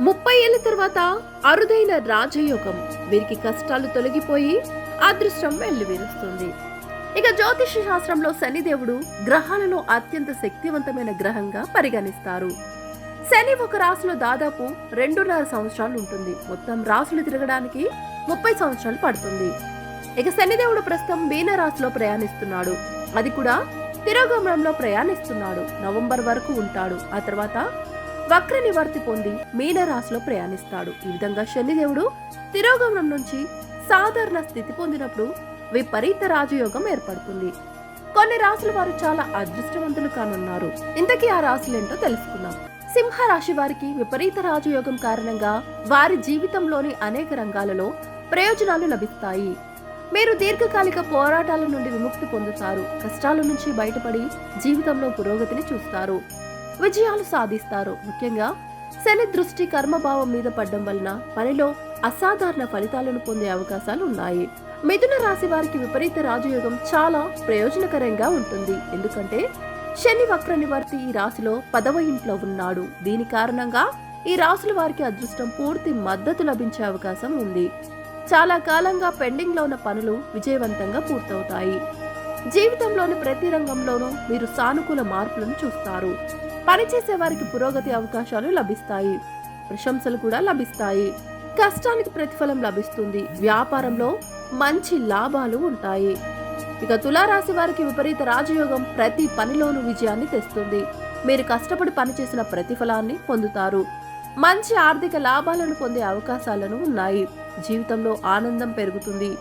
ముప్పై ఏళ్ళ తర్వాత అరుదైన రాజయోగం వీరికి కష్టాలు తొలగిపోయి అదృష్టం వెల్లివిరుస్తుంది. ఇక జ్యోతిష శాస్త్రంలో శనిదేవుడు గ్రహాలలో అత్యంత శక్తివంతమైన గ్రహంగా పరిగణిస్తారు. శని ఒక రాశిలో దాదాపు రెండున్నర సంవత్సరాలు ఉంటుంది. మొత్తం రాసులు తిరగడానికి ముప్పై సంవత్సరాలు పడుతుంది. ఇక శనిదేవుడు ప్రస్తుతం మీన రాశిలో ప్రయాణిస్తున్నాడు. అది కూడా తిరోగమనంలో ప్రయాణిస్తున్నాడు. నవంబర్ వరకు ఉంటాడు. ఆ తర్వాత వక్ర నివర్తి పొంది మీన రాశిలో ప్రయాణిస్తాడు. ఈ విధంగా శనిదేవుడు తిరోగమనం నుంచి సాధారణ స్థితి పొందినప్పుడు విపరీత రాజయోగం ఏర్పడుతుంది. కొన్ని రాశుల వారు చాలా అదృష్టవంతులు కానున్నారు. ఇంతకీ ఆ రాశులేంటో తెలుసుకుందాం. సింహ రాశి వారికి విపరీత రాజయోగం కారణంగా వారి జీవితంలోని అనేక రంగాలలో ప్రయోజనాలు లభిస్తాయి. మీరు దీర్ఘకాలిక పోరాటాల నుండి విముక్తి పొందుతారు. కష్టాల నుంచి బయటపడి జీవితంలో పురోగతిని చూస్తారు. విజయాలు సాధిస్తారు. ముఖ్యంగా శని దృష్టి కర్మభావం మీద పడడం వలన పనిలో అసాధారణ ఫలితాలను పొందే అవకాశాలు ఉన్నాయి. మిథున రాశి వారికి విపరీత రాజయోగం చాలా ప్రయోజనకరంగా ఉంటుంది. ఎందుకంటే శని వక్ర నివర్తి ఈ రాశిలో పదవ ఇంట్లో ఉన్నాడు. దీని కారణంగా ఈ రాశుల వారికి అదృష్టం పూర్తి మద్దతు లభించే అవకాశం ఉంది. చాలా కాలంగా పెండింగ్లో ఉన్న పనులు విజయవంతంగా పూర్తవుతాయి. జీవితంలోని ప్రతి రంగంలోనూ మీరు సానుకూల మార్పులను చూస్తారు. పనిచేసే వారికి పురోగతి అవకాశాలు లభిస్తాయి. ప్రశంసలు కూడా లభిస్తాయి. కష్టానికి ప్రతిఫలం లభిస్తుంది. వ్యాపారంలో మంచి లాభాలు ఉంటాయి. ఇక తులారాశి వారికి విపరీత రాజయోగం ప్రతి పనిలోనూ విజయాన్ని తెస్తుంది. మీరు కష్టపడి పనిచేసిన ప్రతిఫలాన్ని పొందుతారు. మంచి ఆర్థిక లాభాలను పొందే అవకాశాలను ఉన్నాయి. జీవితంలో ఆనందం పెరుగుతుంది.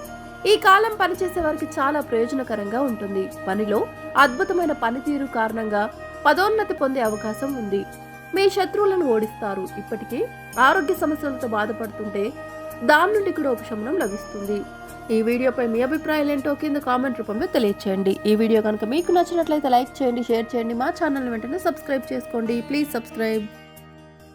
ఈ కాలం పనిచేసే వారికి చాలా ప్రయోజనకరంగా ఉంటుంది. పనిలో అద్భుతమైన పనితీరు కారణంగా పదోన్నతి పొందే అవకాశం ఉంది. మీ శత్రువులను ఓడిస్తారు. ఇప్పటికీ ఆరోగ్య సమస్యలతో బాధపడుతుంటే దాని నుండి కూడా ఉపశమనం లభిస్తుంది. ఈ వీడియోపై మీ అభిప్రాయాలు ఏంటో కింద కామెంట్ రూపంలో తెలియచేయండి. ఈ వీడియో కనుక మీకు నచ్చినట్లయితే లైక్ చేయండి షేర్ చేయండి. మా ఛానల్ వెంటనే సబ్స్క్రైబ్ చేసుకోండి. Please subscribe.